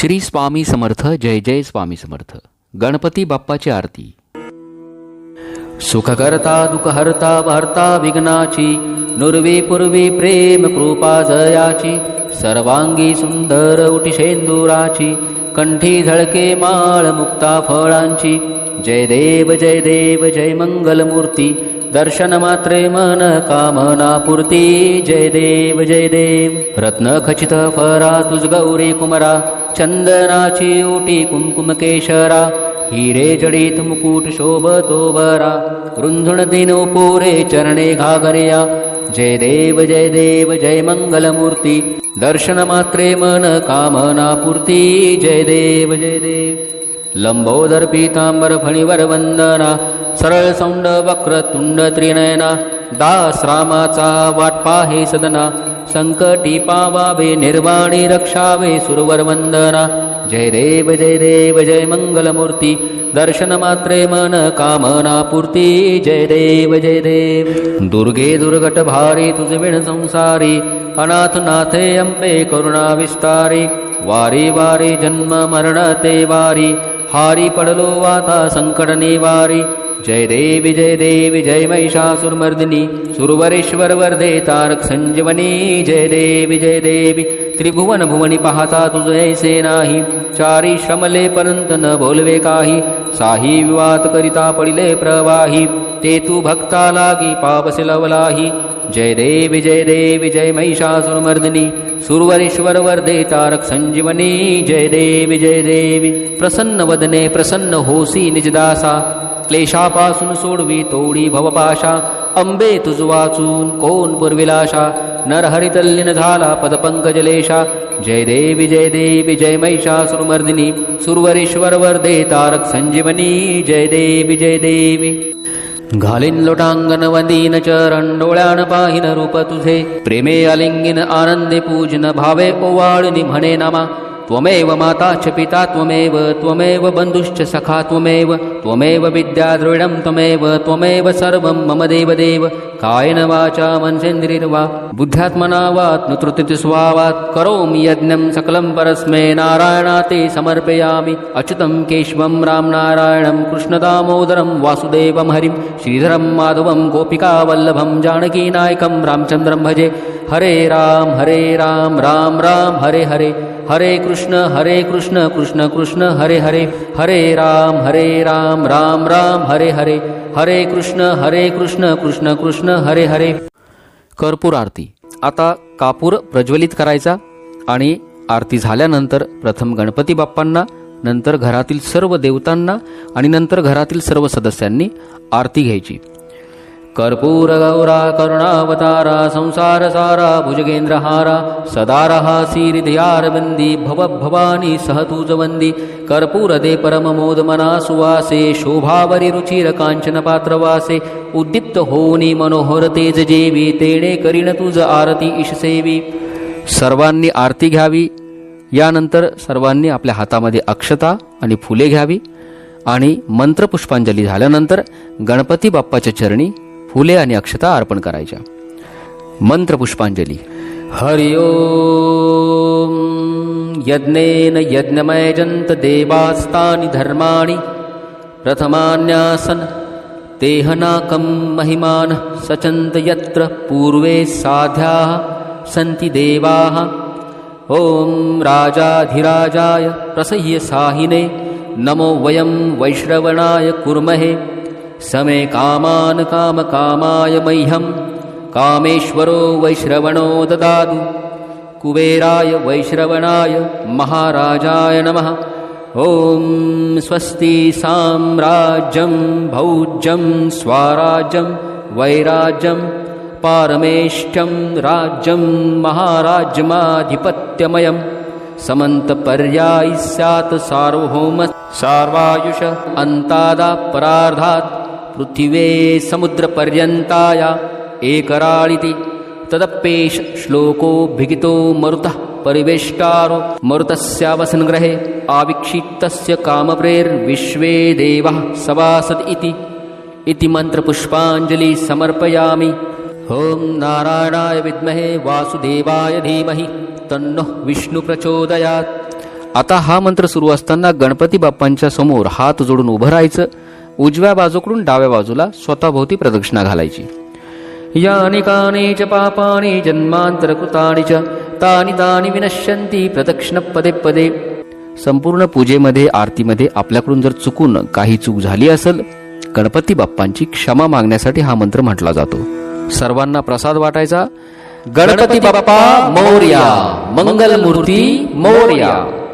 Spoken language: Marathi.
श्री स्वामी समर्थ जय जय स्वामी समर्थ. गणपती बाप्पाची आरती. सुखकर्ता दुःखहर्ता वार्ता विघ्नाची नुर्वी पूर्वी प्रेम कृपा जयाची सर्वांगी सुंदर उटिशेंदुराची कंठी झळके माळ मुक्ता फळांची जय देव जय देव जय मंगलमूर्ती दर्शन मात्रे मन कामना पूर्ती जय देव जय देव. रत्न खचित फरा तुझ गौरी कुमरा. चंदनाची ओटी कुंकुम केशरा. हिरे जडित मुकुट शोभतो बरा. रुंधुण दिनो पोरे चरणे घागरिया जय देव जय देव जय मंगलमूर्ती. दर्शन मात्रे मन कामना पूर्ती जय देव जय देव. लंबोदर पीतांबर फणीवर वंदना सरळ सौंड वक्र तुंड त्रिनयना दास रामाचा वाट पाहे सदना संकटी पावावे निर्वाणी रक्षावे सुरवर वंदना. जय देव जय देव जय मंगलमूर्ती दर्शन मात्रे मन कामना पूर्ती जय देव जय देव. दुर्गे दुर्गट भारी तुझविण संसारी अनाथ नाथे अंबे करुणा विस्तारी वारी वारी जन्म मरण ते वारी हारी पडलो वाता संकट निवारी जय देवी जय देवी जय महिषासुरमर्दिनी. सुरवरेश्वर वर्धे तारक संजीवनी. जय देवी जय देवी त्रिभुवन भुवनी पाहता तुझे नाही. चारी श्रमले परंत न बोलवे काही. साही विवाद करिता पडिले प्रवाही. ते तू भक्ता लागी पापसे लवलाही. जय देवी जय देवी जय महिषासुरमर्दिनी सुरवरेश्वर वर्धे तारक संजीवनी जय देवी जय देवी प्रसन्न वदने प्रसन्न होसी निजदासा क्लेशापासून सोडवी तोडी भवपाशा अंबे तुज वाचून कोण पुरविलाशा नरहरितल्लीन झाला पदपंकजलेशा जय देवी जय देवी जय महिषासुरमर्दिनी सुरवरेश्वर वर्धे तारक संजीवनी जय देवी जय देवी। घालीन लोटांगण वंदीन चरण डोळ्यान पाहिन रूप तुझे. प्रेमे अलिंगिन आनंदे पूजन भावे ओवाळणी म्हणे नामा. त्वमेव माता च पिता त्वमेव त्वमेव बन्धुश्च सखा त्वमेव त्वमेव विद्याद्रविडं त्वमेव त्वमेव सर्वं मम देवदेव। कायेन वाचा मनसेन्द्रिर्वा बुद्ध्यात्मना वात्नुतृति स्वावात् करोमि यज्ञं सकलं परस्मै नारायणाते समर्पयामि। अच्युतं केशवं रामनारायणं कृष्णदामोदरं वासुदेवं हरिं श्रीधरं माधवं गोपिकावल्लभं जानकीनायकं रामचन्द्रं भजे। हरे राम हरे राम राम राम हरे हरे हरे कृष्ण हरे कृष्ण कृष्ण कृष्ण हरे हरे हरे राम हरे राम राम राम हरे हरे हरे कृष्ण हरे कृष्ण कृष्ण कृष्ण हरे हरे. कर्पूर आरती. आता कापूर प्रज्वलित करायचा आणि आरती झाल्यानंतर प्रथम गणपती बाप्पांना नंतर घरातील सर्व देवतांना आणि नंतर घरातील सर्व सदस्यांनी आरती घ्यायची. कर्पूर गौरा करुणावतारा संसार सारा भुजगेंद्रहारा सदारहा सीरिदयारविंदी भव भवानी सहतुजवंदी कर्पूर दे परममोद मना सुवासे शोभावरी रुचिर कांचन पात्रवासे उद्दीप्त होनी मनोहर तेज जेवी तेणे करीन तुज आरती ईशसेवी। सर्वांनी आरती घ्यावी यानंतर सर्वांनी आपल्या हातामध्ये अक्षता आणि फुले घ्यावी आणि मंत्रपुष्पांजली झाल्यानंतर गणपती बाप्पाच्या चरणी फुले आणि अक्षता अर्पण करायच्या. मंत्रपुष्पांजली. हरि ओम यज्ञेन यज्ञमयजंत देवास्तानि धर्माणि. प्रथमान्यासन. तेहनाकं महिमान सचन्त यत्र पूर्वे साध्याः सन्ति देवाः. ॐ राजाधिराजाय प्रसह्य साहिने. नमो वयं वैश्रवणाय कुर्महे समे कामान् कामकामाय मह्यं। कामेश्वरो वैश्रवणो ददातु। कुबेराय वैश्रवणाय महाराजाय नमः। ॐ स्वस्ति साम्राज्यं भौज्यं स्वाराज्यं वैराज्यं पारमेष्ठ्यं राज्यं महाराज्यमाधिपत्यमयं। समन्तपर्यायि स्यात् सार्वभौम सार्वायुष अन्तादापरार्धात् पृथिवे समुद्रपर्यन्ताया एकराळिति। तदप्येष श्लोको भिगितो मरुतः परिवेष्टारो। मरुतस्यावसन्ग्रहे आविक्षिप्तस्य कामप्रेर्विश्वे देवः सभासद् इति। इति मन्त्रपुष्पाञ्जलि समर्पयामि। ॐ नारायणाय विद्महे वासुदेवाय धीमहि। तन्नः विष्णुप्रचोदयात् आता हा मंत्र सुरू असताना गणपती बाप्पांच्या समोर हात जोडून उभं राहायचं। उजव्या बाजूकडून डाव्या बाजूला स्वतःभोवती प्रदक्षिणा घालायची. या अनेकाने च पापानि जन्मान्तरकृतानि च तानी तानि विनश्यंती प्रदक्षिण पदे पदे. संपूर्ण पूजेमध्ये आरतीमध्ये आपल्याकडून जर चुकून काही चूक झाली असेल गणपती बाप्पांची क्षमा मागण्यासाठी हा मंत्र म्हटला जातो. सर्वांना प्रसाद वाटायचा. गणपती बाप्पा मोर्या. मंगल मूर्ती मौर्या.